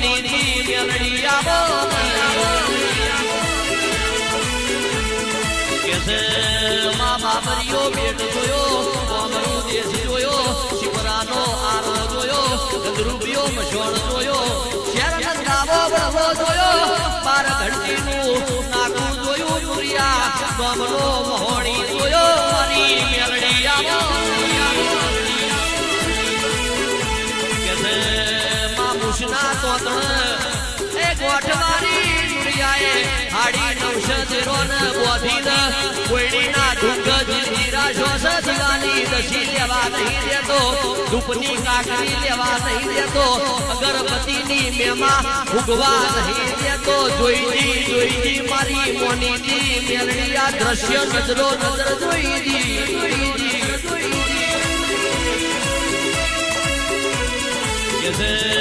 મોની ની મેલડી મા બાબરીઓ જોયો જોયો શિવરાનો આરો જોયો ગંદરૂપિયો મશોણ જોયો શેર મંગાવો બળવો જોયો મામુસના તોતણ એ ગોઠ મારી દુરિયાએ હાડી નવશ તેરોન બોધીન કોઈડીના ઢુંગ જીરા શોષ જીવાની દશી લેવા નહીં દેતો ધૂપની કાકરી લેવા નહીં દેતો, અગરબત્તીની મેમા ઉગવા નહીં દેતો, જોઈજી જોઈજી મારી મોનીજી મેલડી આ દ્રશ્ય નજરો નજર જોઈજી જોઈજી. જોઈજી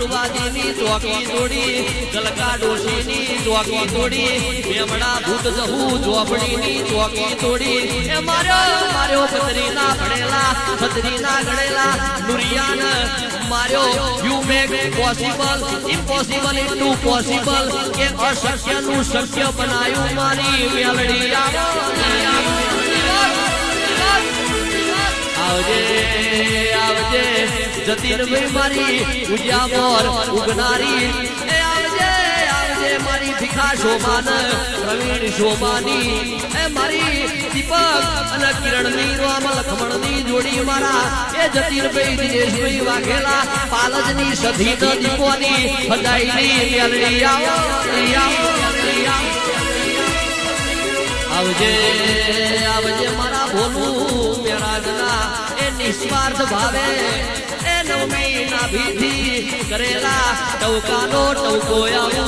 ફૂલવાદીની ચોકી ગલકા ડોશીની ચોકી તોડી મેમણા ભૂત જહુ ચોપડીની ચોકી માર્યો માર્યો છત્રીના ભણેલા, છત્રીના ગણેલા, નુરિયાન માર્યો પોસિબલ ઇમ્પોસિબલ પોસિબલ કે અશક્યનું શક્ય બનાયું મારી મેલડી મારી, ઉજ્યા મોર ઉગનારી. એ આવજે આવજે મારી ભીખા શોભાન, પ્રવીણ શોભાની. એ મારી દીપક અને કિરણની રામ, લખમણની જોડી મારા. એ જતીનભાઈ દિનેશભાઈ વાઘેલા, પાલજની સધી દીપોની. હદાઈની મેલડી આવો આવો આવો. આવજે આવજે મારા ભોલું મેરાજના એ નિસ્વાર્થ ભાવે એ નવમી ના ભીથી કરેલા ટવકાનો ટવકો આવું.